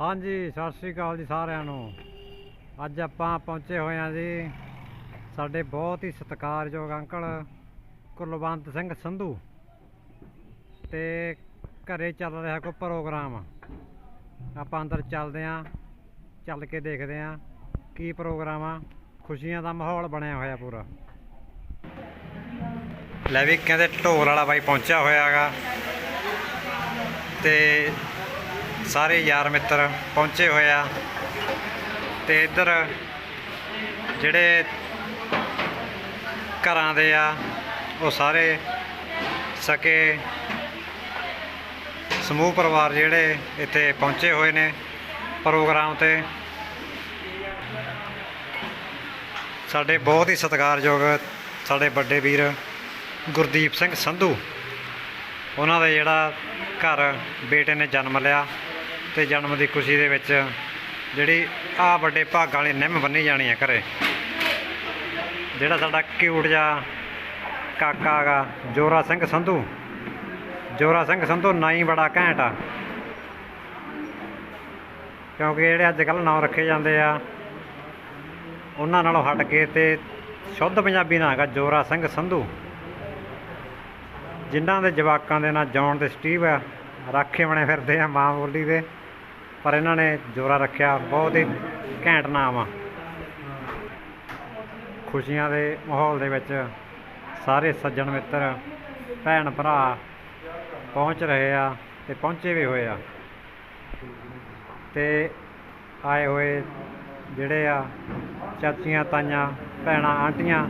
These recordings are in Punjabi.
ਹਾਂਜੀ, ਸਤਿ ਸ੍ਰੀ ਅਕਾਲ ਜੀ ਸਾਰਿਆਂ ਨੂੰ। ਅੱਜ ਆਪਾਂ ਪਹੁੰਚੇ ਹੋਏ ਹਾਂ ਜੀ ਸਾਡੇ ਬਹੁਤ ਹੀ ਸਤਿਕਾਰਯੋਗ ਅੰਕਲ ਕੁਲਵੰਤ ਸਿੰਘ ਸੰਧੂ ਤੇ ਘਰੇ ਚੱਲ ਰਿਹਾ ਕੋਈ ਪ੍ਰੋਗਰਾਮ। ਆਪਾਂ ਅੰਦਰ ਚੱਲਦੇ ਆਂ ਚੱਲ ਕੇ ਦੇਖਦੇ ਆਂ ਕੀ ਪ੍ਰੋਗਰਾਮ ਆ। ਖੁਸ਼ੀਆਂ ਦਾ ਮਾਹੌਲ ਬਣਿਆ ਹੋਇਆ ਪੂਰਾ। ਲੈ ਵੀ ਕਹਿੰਦੇ ਢੋਲ ਵਾਲਾ ਬਾਈ ਪਹੁੰਚਿਆ ਹੋਇਆਗਾ। ਤੇ ਸਾਰੇ ਯਾਰ ਮਿੱਤਰ ਪਹੁੰਚੇ ਹੋਏ ਆ। ਤੇ ਇੱਧਰ ਜਿਹੜੇ ਘਰਾਂ ਦੇ ਆ, ਉਹ ਸਾਰੇ ਸਕੇ ਸਮੂਹ ਪਰਿਵਾਰ ਜਿਹੜੇ ਇੱਥੇ ਪਹੁੰਚੇ ਹੋਏ ਨੇ ਪ੍ਰੋਗਰਾਮ ਤੇ। ਸਾਡੇ ਬਹੁਤ ਹੀ ਸਤਿਕਾਰਯੋਗ ਸਾਡੇ ਵੱਡੇ ਵੀਰ ਗੁਰਦੀਪ ਸਿੰਘ ਸੰਧੂ। ਉਹਨਾਂ ਦਾ ਜਿਹੜਾ ਘਰ ਬੇਟੇ ਨੇ ਜਨਮ ਲਿਆ। ਤੇ ਜਨਮ ਦੀ ਖੁਸ਼ੀ ਦੇ ਵਿੱਚ ਜਿਹੜੀ ਆ ਵੱਡੇ ਭਾਗਾਂ ਵਾਲੀ ਨਿੰਮ ਬੰਨੀ ਜਾਣੀ ਹੈ ਘਰੇ। ਜਿਹੜਾ ਸਾਡਾ ਕਿਊਟ ਜਿਹਾ ਕਾਕਾ ਹੈਗਾ, ਜੋਰਾ ਸਿੰਘ ਸੰਧੂ। ਜੋਰਾ ਸਿੰਘ ਸੰਧੂ ਨਾਈ ਬੜਾ ਘੈਂਟ ਆ। ਕਿਉਂਕਿ ਜਿਹੜੇ ਅੱਜ ਕੱਲ੍ਹ ਨਾਂ ਰੱਖੇ ਜਾਂਦੇ ਆ, ਉਹਨਾਂ ਨਾਲੋਂ ਹਟ ਕੇ ਤੇ ਸ਼ੁੱਧ ਪੰਜਾਬੀ ਨਾਂ ਹੈਗਾ ਜੋਰਾ ਸਿੰਘ ਸੰਧੂ। ਜਿਨ੍ਹਾਂ ਦੇ ਜਵਾਕਾਂ ਦੇ ਨਾਲ ਜੌਨ ਤੇ ਸਟੀਵ ਆ, ਰਾਖੇ ਬਣੇ ਫਿਰਦੇ ਆ ਮਾਂ ਬੋਲੀ ਦੇ। ਪਰ ਇਹਨਾਂ ਨੇ ਜੋਰਾ ਰੱਖਿਆ, ਬਹੁਤ ਹੀ ਘੈਂਟ ਨਾਮ ਆ। ਖੁਸ਼ੀਆਂ ਦੇ ਮਾਹੌਲ ਦੇ ਵਿੱਚ ਸਾਰੇ ਸੱਜਣ ਮਿੱਤਰ, ਭੈਣ ਭਰਾ ਪਹੁੰਚ ਰਹੇ ਆ ਤੇ ਪਹੁੰਚੇ ਵੀ ਹੋਏ ਆ। ਤੇ ਆਏ ਹੋਏ ਜਿਹੜੇ ਆ, ਚਾਚੀਆਂ, ਤਾਈਆਂ, ਭੈਣਾਂ, ਆਂਟੀਆਂ,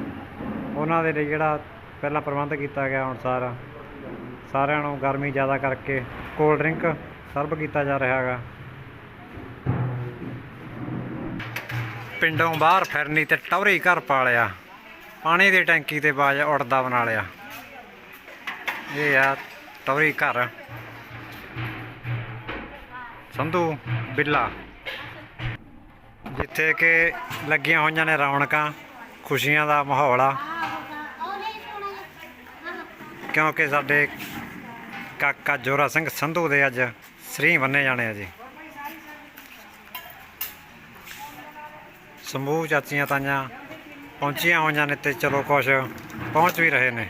ਉਹਨਾਂ ਦੇ ਲਈ ਜਿਹੜਾ ਪਹਿਲਾਂ ਪ੍ਰਬੰਧ ਕੀਤਾ ਗਿਆ ਅਨੁਸਾਰ ਸਾਰਿਆਂ ਨੂੰ ਗਰਮੀ ਜ਼ਿਆਦਾ ਕਰਕੇ ਕੋਲਡ ਡਰਿੰਕ ਸਰਵ ਕੀਤਾ ਜਾ ਰਿਹਾ ਹੈਗਾ। ਪਿੰਡੋਂ ਬਾਹਰ ਫਿਰਨੀ ਤੇ ਟੌਰੀ ਘਰ ਪਾ ਲਿਆ ਪਾਣੀ ਦੀ ਟੈਂਕੀ ਤੇ ਬਾਜ ਉੜਦਾ ਬਣਾ ਲਿਆ। ਇਹ ਆ ਟੌਰੀ ਘਰ। ਸੰਧੂ ਬਿੱਲਾ। ਜਿੱਥੇ ਕਿ ਲੱਗੀਆਂ ਹੋਈਆਂ ਨੇ ਰੌਣਕਾਂ, ਖੁਸ਼ੀਆਂ ਦਾ ਮਾਹੌਲ ਆ। ਕਿਉਂਕਿ ਸਾਡੇ ਕਾਕਾ ਜੋਰਾ ਸਿੰਘ ਸੰਧੂ ਦੇ ਅੱਜ ਸ੍ਰੀ ਬੰਨੇ ਜਾਣੇ ਆ ਜੀ। ਸਮੂਹ ਚਾਚੀਆਂ ਤਾਈਆਂ ਪਹੁੰਚੀਆਂ ਹੋਈਆਂ ਨੇ ਤੇ ਚਲੋ ਕੁਛ ਪਹੁੰਚ ਵੀ ਰਹੇ ਨੇ।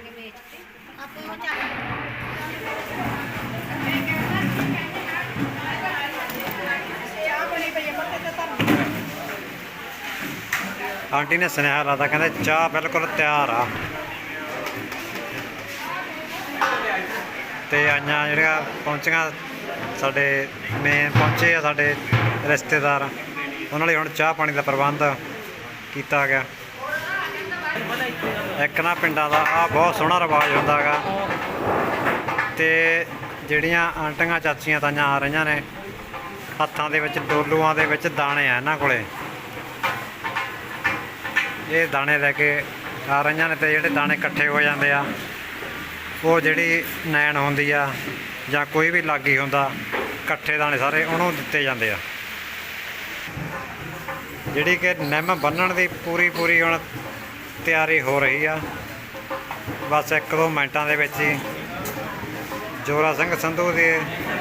ਆਂਟੀ ਨੇ ਸੁਨੇਹਾ ਲਾਤਾ, ਕਹਿੰਦੇ ਚਾਹ ਬਿਲਕੁਲ ਤਿਆਰ ਆ। ਤੇ ਆਈਆਂ ਜਿਹੜੀਆਂ ਪਹੁੰਚੀਆਂ, ਸਾਡੇ ਮੇਨ ਪਹੁੰਚੇ ਆ ਸਾਡੇ ਰਿਸ਼ਤੇਦਾਰ। ਉਹਨਾਂ ਲਈ ਹੁਣ ਚਾਹ ਪਾਣੀ ਦਾ ਪ੍ਰਬੰਧ ਕੀਤਾ ਗਿਆ। ਇੱਕ ਨਾ ਪਿੰਡਾਂ ਦਾ ਆ ਬਹੁਤ ਸੋਹਣਾ ਰਿਵਾਜ ਹੁੰਦਾ ਹੈਗਾ। ਤੇ ਜਿਹੜੀਆਂ ਆਂਟੀਆਂ ਚਾਚੀਆਂ ਤਾਈਆਂ ਆ ਰਹੀਆਂ ਨੇ, ਹੱਥਾਂ ਦੇ ਵਿੱਚ, ਡੋਲੂਆਂ ਦੇ ਵਿੱਚ ਦਾਣੇ ਆ ਇਹਨਾਂ ਕੋਲੇ। ਇਹ ਦਾਣੇ ਲੈ ਕੇ ਆ ਰਹੀਆਂ ਨੇ ਤੇ ਜਿਹੜੇ ਦਾਣੇ ਇਕੱਠੇ ਹੋ ਜਾਂਦੇ ਆ, ਉਹ ਜਿਹੜੀ ਨੈਣ ਹੁੰਦੀ ਆ ਜਾਂ ਕੋਈ ਵੀ ਲਾਗੀ ਹੁੰਦਾ, ਇਕੱਠੇ ਦਾਣੇ ਸਾਰੇ ਉਹਨੂੰ ਦਿੱਤੇ ਜਾਂਦੇ ਆ। ਜਿਹੜੀ ਕਿ ਨਿੰਮ ਬੰਨਣ ਦੀ ਪੂਰੀ ਪੂਰੀ ਹੁਣ ਤਿਆਰੀ ਹੋ ਰਹੀ ਆ। ਬਸ ਇੱਕ ਦੋ ਮਿੰਟਾਂ ਦੇ ਵਿੱਚ ਹੀ ਜੋਰਾ ਸਿੰਘ ਸੰਧੂ ਦੇ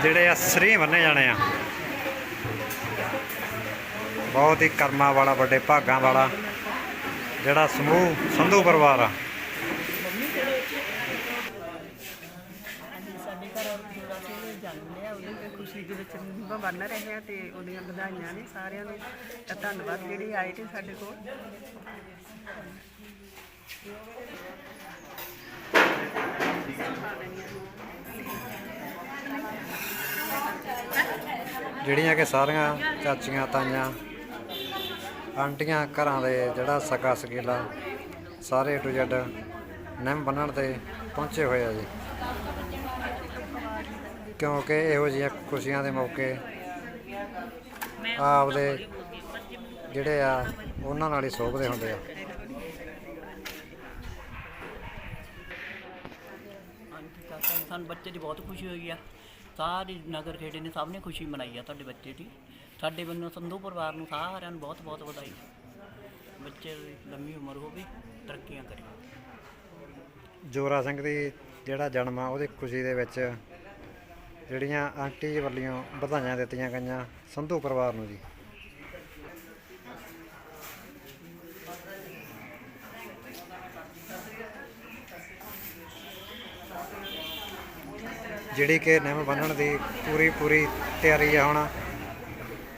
ਜਿਹੜੇ ਆ ਸਰੀ ਬੰਨੇ ਜਾਣੇ ਆ। ਬਹੁਤ ਹੀ ਕਰਮਾਂ ਵਾਲਾ, ਵੱਡੇ ਭਾਗਾਂ ਵਾਲਾ ਜਿਹੜਾ ਸਮੂਹ ਸੰਧੂ ਪਰਿਵਾਰ ਆ ਹਾਂਜੀ ਸਾਡੇ ਘਰ ਜੋੜਾ ਸਿੰਘ ਜਨਮ ਲਿਆ ਉਹਦੇ ਤੇ ਖੁਸ਼ੀ ਦੇ ਵਿੱਚ ਨਿੰਮ ਬੰਨ ਰਹੇ ਆ ਤੇ ਉਹਦੀਆਂ ਵਧਾਈਆਂ ਨੇ ਸਾਰਿਆਂ ਨੂੰ। ਤਾਂ ਧੰਨਵਾਦ ਜਿਹੜੇ ਆਏ ਤੇ ਸਾਡੇ ਕੋਲ। ਜਿਹੜੀਆਂ ਕਿ ਸਾਰੀਆਂ ਚਾਚੀਆਂ, ਤਾਈਆਂ, ਆਂਟੀਆਂ ਘਰਾਂ ਦੇ ਜਿਹੜਾ ਸਕਾ ਸਕੀਲਾ, ਸਾਰੇ ਟੂ ਜੱਡ ਨਿੰਮ ਬੰਨਣ ਤੇ ਪਹੁੰਚੇ ਹੋਏ ਆ ਜੀ। ਕਿਉਂਕਿ ਇਹੋ ਜਿਹੀਆਂ ਖੁਸ਼ੀਆਂ ਦੇ ਮੌਕੇ ਆਪਦੇ ਜਿਹੜੇ ਆ ਉਹਨਾਂ ਨਾਲ ਹੀ ਸੋਭਦੇ ਹੁੰਦੇ ਆ। ਸਾਨੂੰ ਬੱਚੇ ਦੀ ਬਹੁਤ ਖੁਸ਼ੀ ਹੋਈ ਆ। ਸਾਰੇ ਨਗਰ ਖੇੜੇ ਨੇ ਸਭ ਨੇ ਖੁਸ਼ੀ ਮਨਾਈ ਆ ਤੁਹਾਡੇ ਬੱਚੇ ਦੀ। ਸਾਡੇ ਵੱਲੋਂ ਸੰਧੂ ਪਰਿਵਾਰ ਨੂੰ ਸਾਰਿਆਂ ਨੂੰ ਬਹੁਤ ਬਹੁਤ ਵਧਾਈ। ਬੱਚੇ ਦੀ ਲੰਮੀ ਉਮਰ ਹੋਵੇ ਤਰੱਕੀਆਂ ਕਰੇ ਜੋਰਾ ਸਿੰਘ ਦੀ ਜਿਹੜਾ ਜਨਮ ਆ ਉਹਦੀ ਖੁਸ਼ੀ ਦੇ ਵਿੱਚ ਜਿਹੜੀਆਂ ਆਂਟੀ ਵੱਲੋਂ ਵਧਾਈਆਂ ਦਿੱਤੀਆਂ ਗਈਆਂ ਸੰਧੂ ਪਰਿਵਾਰ ਨੂੰ ਜੀ। ਜਿਹੜੀ ਕਿ ਨਿੰਮ ਬੰਨਣ ਦੀ ਪੂਰੀ ਪੂਰੀ ਤਿਆਰੀ ਆ ਹੁਣ,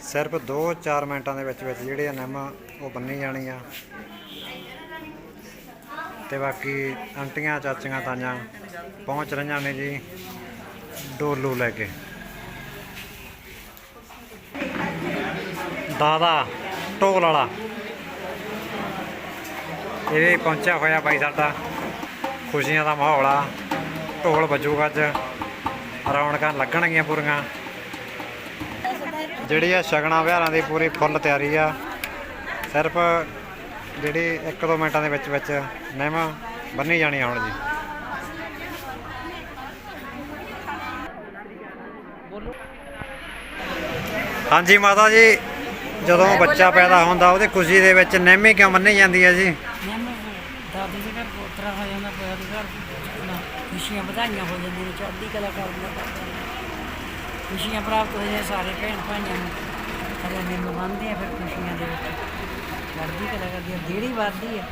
ਸਿਰਫ 2-4 ਮਿੰਟਾਂ ਦੇ ਵਿੱਚ ਵਿੱਚ ਜਿਹੜੇ ਆ ਨਿੰਮ ਉਹ ਬੰਨੀ ਜਾਣੀ ਆ ਤੇ ਬਾਕੀ ਆਂਟੀਆਂ ਚਾਚੀਆਂ ਤਾਈਆਂ ਪਹੁੰਚ ਰਹੀਆਂ ਨੇ ਜੀ। ਡੋਲੂ ਲੈ ਕੇ। ਦਾਦਾ, ਢੋਲ ਵਾਲਾ। ਇਹ ਵੀ ਪਹੁੰਚਿਆ ਹੋਇਆ ਬਾਈ ਸਾਡਾ। ਖੁਸ਼ੀਆਂ ਦਾ ਮਾਹੌਲ ਆ। ਢੋਲ ਵੱਜੂਗਾ ਅੱਜ। ਰੌਣਕਾਂ ਲੱਗਣਗੀਆਂ ਪੂਰੀਆਂ। ਜਿਹੜੀ ਆ ਸ਼ਗਨਾ ਵਿਹਾਰਾਂ ਦੀ ਪੂਰੀ ਫੁੱਲ ਤਿਆਰੀ ਆ। ਸਿਰਫ ਜਿਹੜੀ 1-2 ਮਿੰਟਾਂ ਦੇ ਵਿੱਚ ਵਿੱਚ ਨਿੰਮ ਬੰਨੀ ਜਾਣੀ ਆ ਹੁਣ ਜੀ। ਹਾਂਜੀ ਮਾਤਾ ਜੀ ਜਦੋਂ ਬੱਚਾ ਪੈਦਾ ਹੁੰਦਾ ਉਹਦੀ ਖੁਸ਼ੀ ਦੇ ਵਿੱਚ ਹੀ ਕਿਉਂ ਬੰਨੀ ਜਾਂਦੀ ਹੈ ਜੀ? ਦਾਦੀ ਦਾ ਪੋਤਰਾ ਹੋ ਜਾਂਦਾ ਪਿਆ ਦੀ ਘਰ ਆਪਣਾ ਖੁਸ਼ੀਆਂ ਵਧਾਈਆਂ ਹੋ ਜਾਂਦੀਆਂ ਨੇ ਚੜ੍ਹਦੀ ਕਲਾ ਕਰਦੀਆਂ ਕਰਦੀਆਂ ਨੇ। ਖੁਸ਼ੀਆਂ ਪ੍ਰਾਪਤ ਹੋ ਜਾਂਦੀਆਂ ਸਾਰੇ ਭੈਣ ਭਾਈਆਂ ਨੂੰ। ਹਰੇ ਦਿਨ ਬੰਨ੍ਹਦੇ ਆ ਫਿਰ ਖੁਸ਼ੀਆਂ ਦੇ ਵਿੱਚ। ਚੜ੍ਹਦੀ ਕਲਾ ਕਰਦੀ ਆ ਜਿਹੜੀ ਵੱਧਦੀ ਆ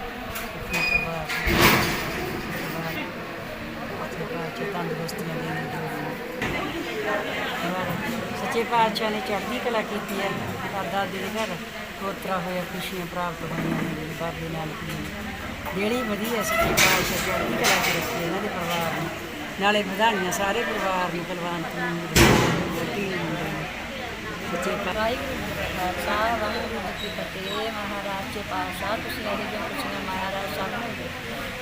ਤੰਦਰੁਸਤੀਆਂ ਦੇ ਸੱਚੇ ਪਾਤਸ਼ਾਹ ਨੇ ਚੜ੍ਹਦੀ ਕਲਾ ਕੀਤੀ ਹੈ। ਦਾਦਾ ਦੇ ਘਰ ਪੋਤਰਾ ਹੋਇਆ, ਖੁਸ਼ੀਆਂ ਪ੍ਰਾਪਤ ਹੋਈਆਂ ਨੇ, ਬਾਬੇ ਨਾਨਕ ਜੀ ਜਿਹੜੀ ਵਧੀਆ ਸੱਚੇ ਪਾਤਸ਼ਾਹ ਚੜ੍ਹਦੀ ਕਲਾ ਚ ਰੱਖੀ ਇਹਨਾਂ ਦੇ ਪਰਿਵਾਰ ਨੂੰ। ਨਾਲੇ ਵਧਾਈਆਂ ਸਾਰੇ ਪਰਿਵਾਰ ਨੂੰ, ਬਲਵੰਤ ਨੂੰ ਵੋਟੀ ਨੂੰ ਸੱਚੇ ਪਾਤਸ਼ਾਹ ਵਾਹਿਗੁਰੂ ਜੀ ਕਾ ਖਾਲਸਾ, ਵਾਹਿਗੁਰੂ ਜੀ ਕੀ ਫਤਿਹ। ਮਹਾਰਾਜ ਜੀ ਪਾਤਸ਼ਾਹ, ਤੁਸੀਂ ਇਹੋ ਜਿਹੀਆਂ ਖੁਸ਼ੀਆਂ ਮਹਾਰਾਜ ਸਭ ਨੂੰ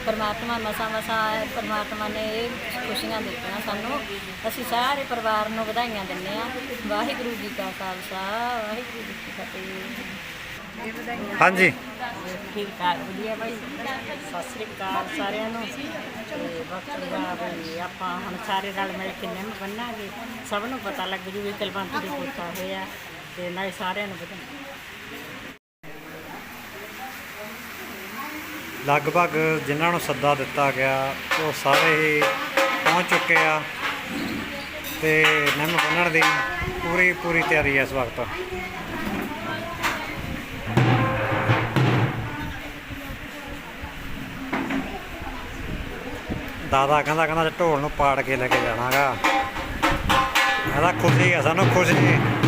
ਪਰਮਾਤਮਾ ਮਸਾ ਮਸਾ ਪਰਮਾਤਮਾ ਨੇ ਇਹ ਖੁਸ਼ੀਆਂ ਦਿੱਤੀਆਂ ਸਾਨੂੰ। ਅਸੀਂ ਸਾਰੇ ਪਰਿਵਾਰ ਨੂੰ ਵਧਾਈਆਂ ਦਿੰਦੇ ਹਾਂ। ਵਾਹਿਗੁਰੂ ਜੀ ਕਾ ਖਾਲਸਾ ਵਾਹਿਗੁਰੂ ਜੀ ਕੀ ਫਤਿਹ। ਹਾਂਜੀ। ਠੀਕ ਠਾਕ ਵਧੀਆ ਭਾਈ ਸਤਿ ਸ੍ਰੀ ਅਕਾਲ ਸਾਰਿਆਂ ਨੂੰ। ਤੇ ਬਾਕੀ ਆਪਾਂ ਹੁਣ ਸਾਰੇ ਰਲ ਮਿਲ ਕੇ ਨਿੰਮ ਬੰਨਾਂਗੇ। ਸਭ ਨੂੰ ਪਤਾ ਲੱਗ ਜੂ ਵੀ ਕਲਵੰਤ ਦੇ ਪੋਤਾ ਹੋਇਆ ਤੇ ਨਾਲੇ ਸਾਰਿਆਂ ਨੂੰ ਵਧਾਈਆਂ। ਲਗਭਗ ਜਿਨ੍ਹਾਂ ਨੂੰ ਸੱਦਾ ਦਿੱਤਾ ਗਿਆ, ਉਹ ਸਾਰੇ ਹੀ ਪਹੁੰਚ ਚੁੱਕੇ ਆ ਤੇ ਨਿੰਮ ਬੰਨਣ ਦੀ ਪੂਰੀ ਪੂਰੀ ਤਿਆਰੀ ਹੈ ਇਸ ਵਕਤ। ਦਾਦਾ ਕਹਿੰਦਾ ਕਹਿੰਦਾ ਢੋਲ ਨੂੰ ਪਾੜ ਕੇ ਲੈ ਕੇ ਜਾਣਾਗਾ। ਇਹਦਾ ਖੁਸ਼ੀ ਹੈ ਸਾਨੂੰ ਖੁਸ਼ੀ।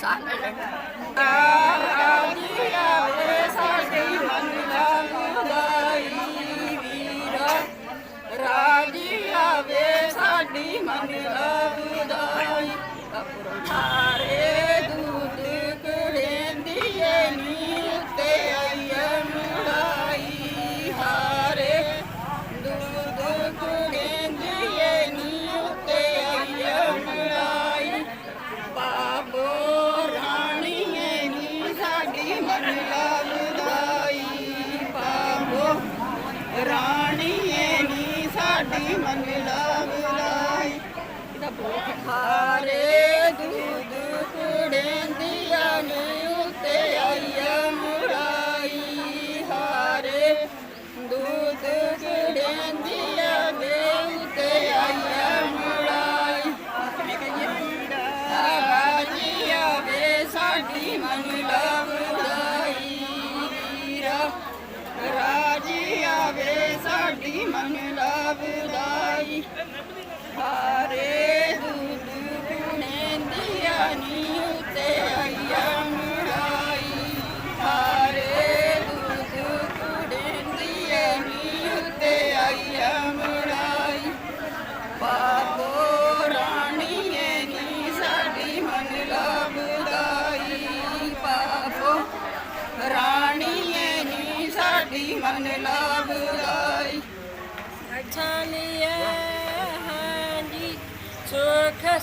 சாகலை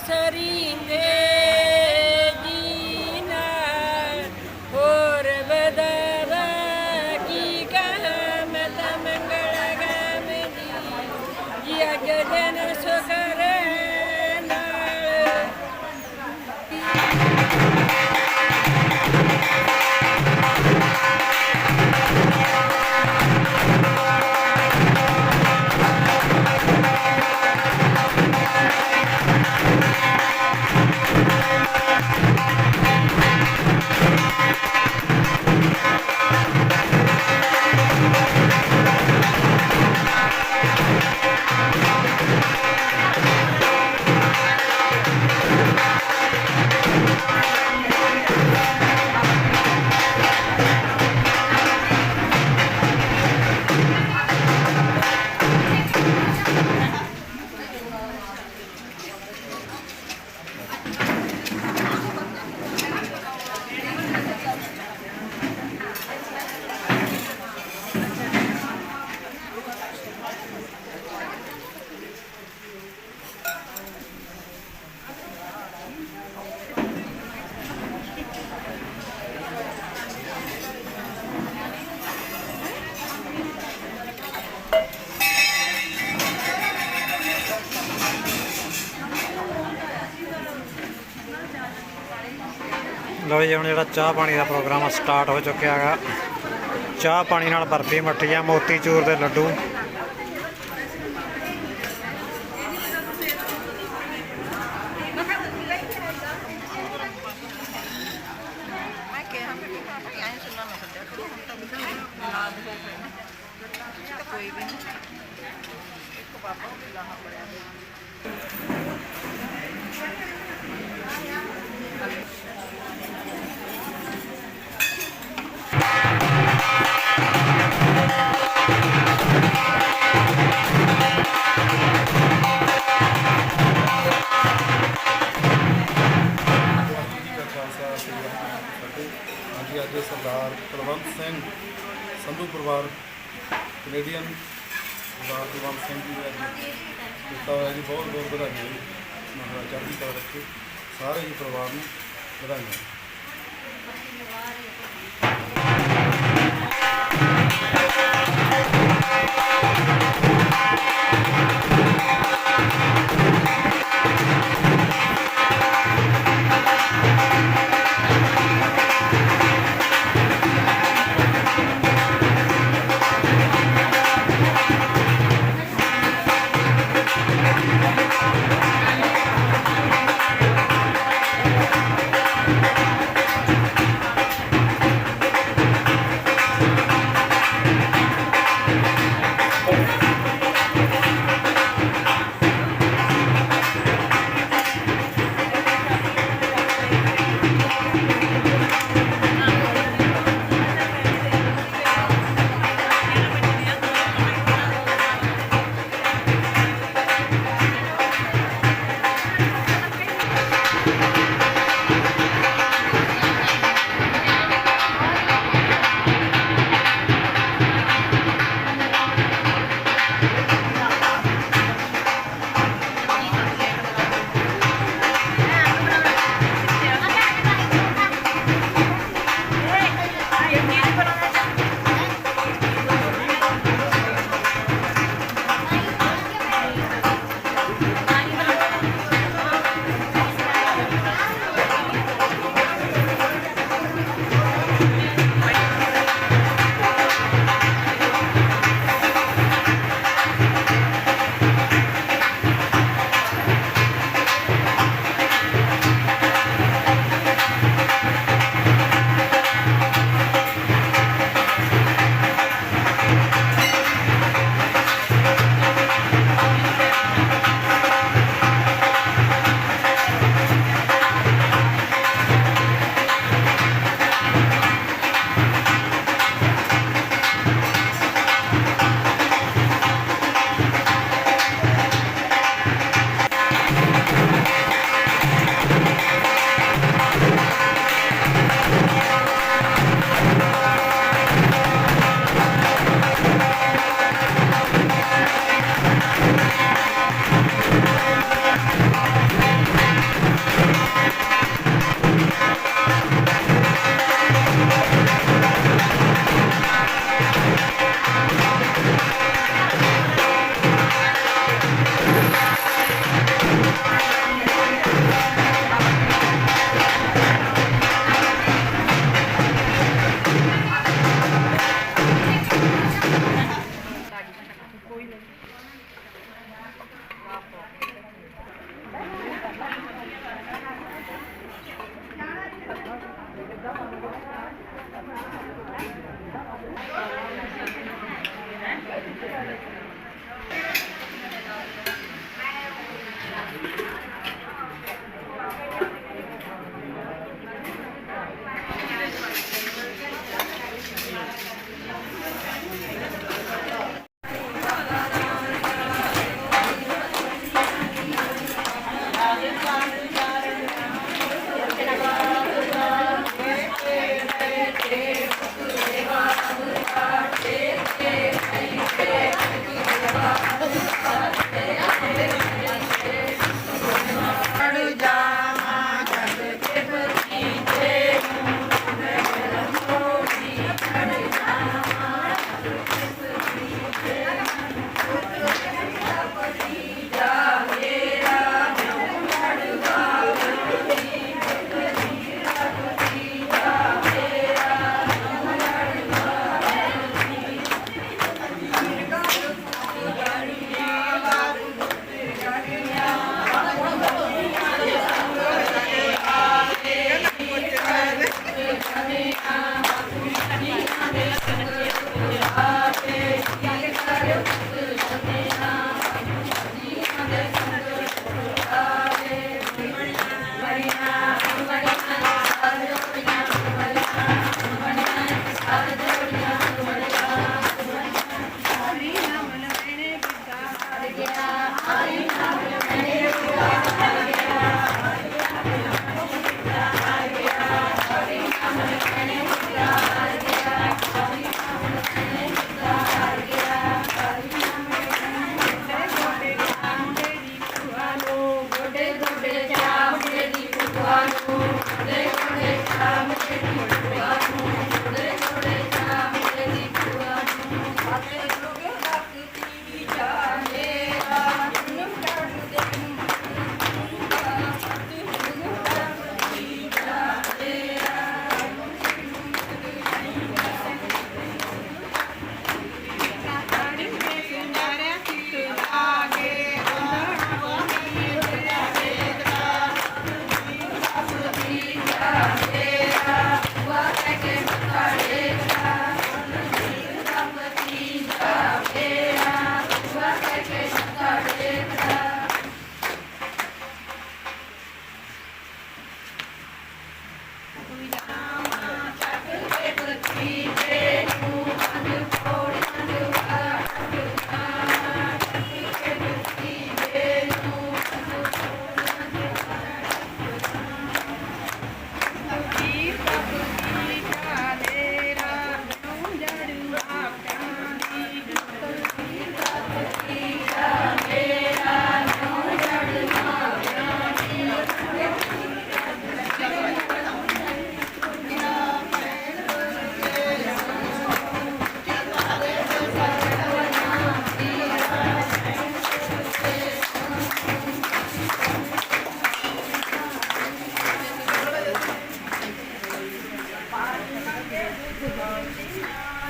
સરીંદે ਵਜੇ ਹੁਣ ਜਿਹੜਾ ਚਾਹ ਪਾਣੀ ਦਾ ਪ੍ਰੋਗਰਾਮ ਸਟਾਰਟ ਹੋ ਚੁੱਕਿਆ ਹੈਗਾ। ਚਾਹ ਪਾਣੀ ਨਾਲ ਬਰਫੀ ਮੱਠੀਆਂ ਮੋਤੀ ਚੂਰ ਦੇ ਲੱਡੂ। ਸਰਦਾਰ ਕੁਲਵੰਤ ਸਿੰਘ, ਸੰਧੂ ਪਰਿਵਾਰ, ਕੈਨੇਡੀਅਨ ਸਰਦਾਰ ਕੁਲਵੰਤ ਸਿੰਘ ਜੀ ਦਾ ਦਿੱਤਾ ਹੋਇਆ ਜੀ ਬਹੁਤ ਬਹੁਤ ਵਧਾਈਆਂ ਜੀ, ਮਹਾਰਾਜ ਜੀ ਦਾ ਰੱਖੇ, ਸਾਰੇ ਹੀ ਪਰਿਵਾਰ ਨੂੰ ਵਧਾਈਆਂ।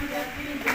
Thank you.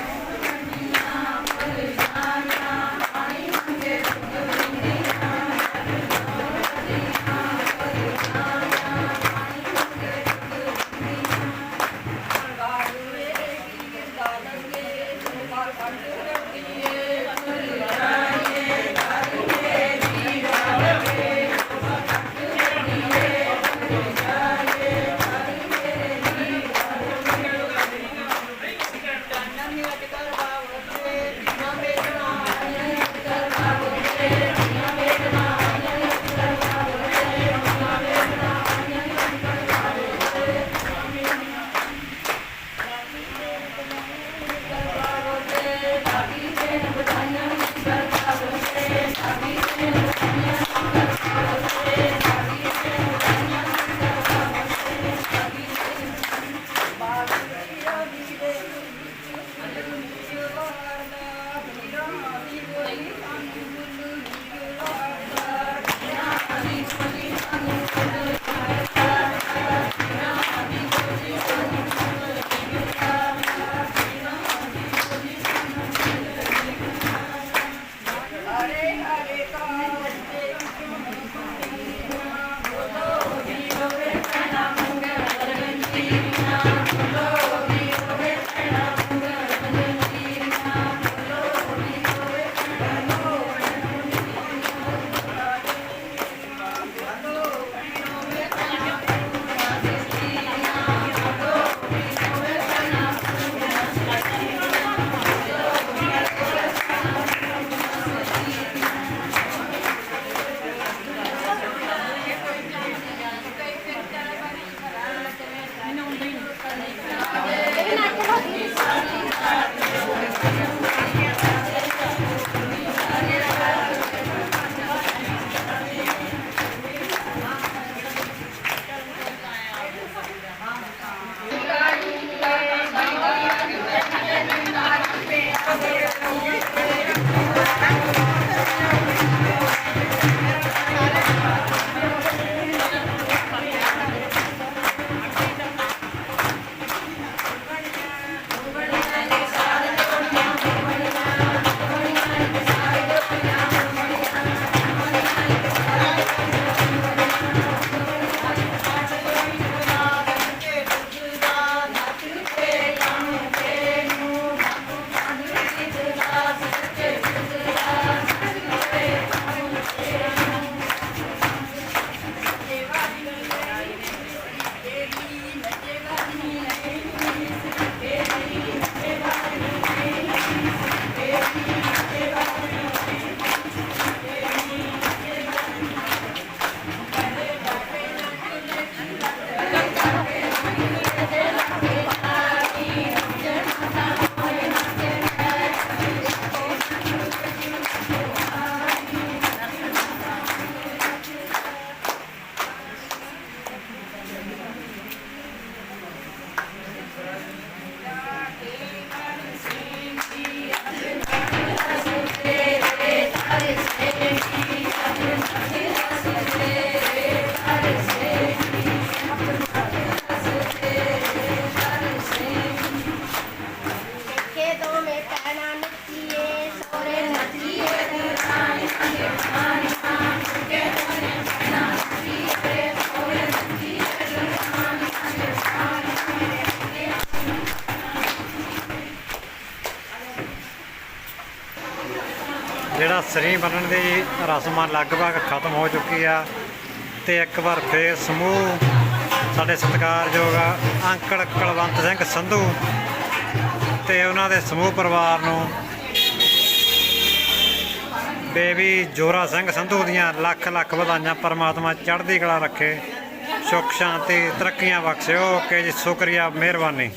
ਬੰਨਣ ਦੀ ਰਸਮਾਂ ਲਗਭਗ ਖਤਮ ਹੋ ਚੁੱਕੀ ਆ ਤੇ ਇੱਕ ਵਾਰ ਫੇਰ ਸਮੂਹ ਸਾਡੇ ਸਤਿਕਾਰਯੋਗ ਅੰਕਲ ਕੁਲਵੰਤ ਸਿੰਘ ਸੰਧੂ ਤੇ ਉਹਨਾਂ ਦੇ ਸਮੂਹ ਪਰਿਵਾਰ ਨੂੰ ਬੇਬੀ ਜੋਰਾ ਸਿੰਘ ਸੰਧੂ ਦੀਆਂ ਲੱਖ ਲੱਖ ਵਧਾਈਆਂ, ਪਰਮਾਤਮਾ ਚੜ੍ਹਦੀ ਕਲਾ ਰੱਖੇ, ਸੁੱਖ ਸ਼ਾਂਤੀ ਤਰੱਕੀਆਂ ਬਖਸ਼ਿਓ ਓਕੇ ਜੀ, ਸ਼ੁਕਰੀਆ, ਮਿਹਰਬਾਨੀ।